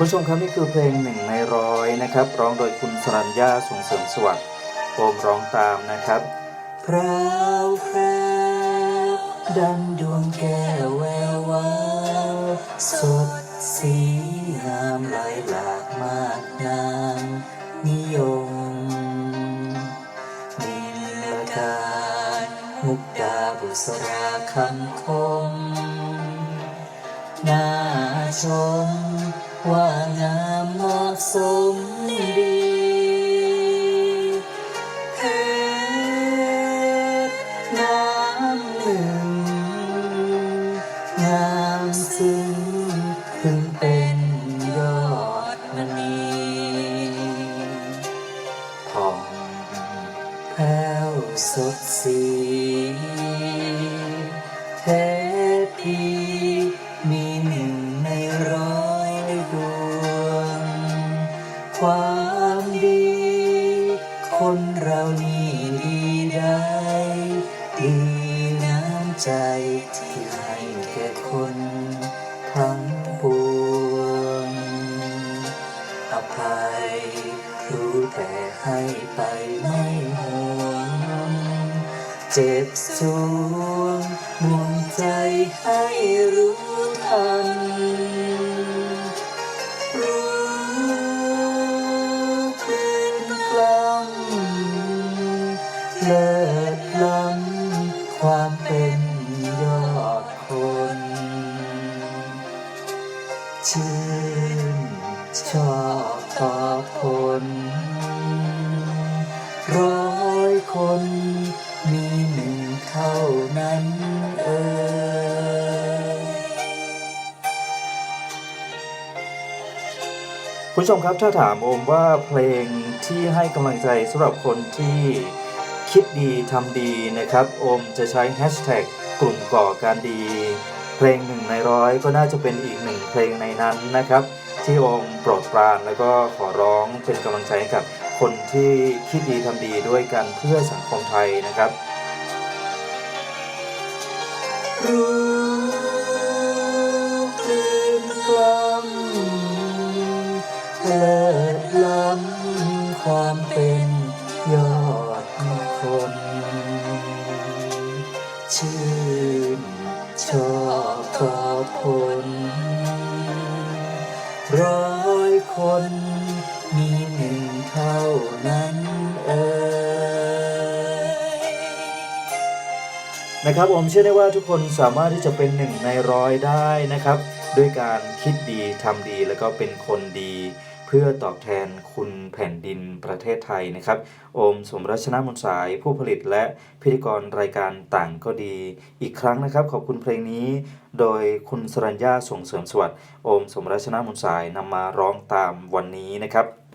คุณผู้ชมครับนี่คือเพลงหนึ่งในร้อยนะครับ ร้องโดยคุณสรัญญาส่งเสริมสวัสดิ์โอมร้องตามนะครับพราวพราวดังดวงแก้วแวววาวสดสีงามลายหลากมากนางนิยมนิลการมุกดาบุษราคำคมน่าชม ว่างามเหมาะสมดีเพชรน้ำหนึ่ง งามซึ้งพึงเป็นยอดมณีผ่องแผ้วสดสีเทพี คนเรานี่ดีได้ดีน้ำใจที่ให้แก่คนทั้งปวงอภัยรู้แต่ให้ไปไม่ห่วงเจ็บสวงห่วงใจให้รู้ทัน เลิศล้ำความเป็นยอดคน ชื่นชอบต่อบผลร้อยคนมีหนึ่งเท่านั้นเอ่ยคุณผู้ชมครับถ้าถามโอมว่าเพลงที่ให้กำลังใจสำหรับคนที่ คิดดีทำดีนะครับ โอมจะใช้แฮชแท็กกลุ่มก่อการดี เพลงหนึ่งในร้อยก็น่าจะเป็นอีกหนึ่งเพลงในนั้นนะครับ ที่โอมโปรดปรานแล้วก็ขอร้องเป็นกำลังใจให้กับคนที่คิดดีทำดีด้วยกันเพื่อสังคมไทยนะครับรู้คืนกลำเลิศล้ำความเป็นยอด ชื่นชอบต่อผลร้อยคนมีหนึ่งเท่านั้นเอ่ยนะครับผมเชื่อได้ว่าทุกคนสามารถที่จะเป็นหนึ่งในร้อยได้นะครับ ด้วยการคิดดีทำดีแล้วก็เป็นคนดี เพื่อตอบแทนคุณแผ่นดินประเทศไทยนะครับ โอมสมรัชนามนสายผู้ผลิตและพิธีกรรายการต่างก็ดี อีกครั้งนะครับ ขอบคุณเพลงนี้ โดยคุณสรัญญาส่งเสริมสวัสดิ์โอมสมรัชนามนสายนำมาร้องตามวันนี้นะครับ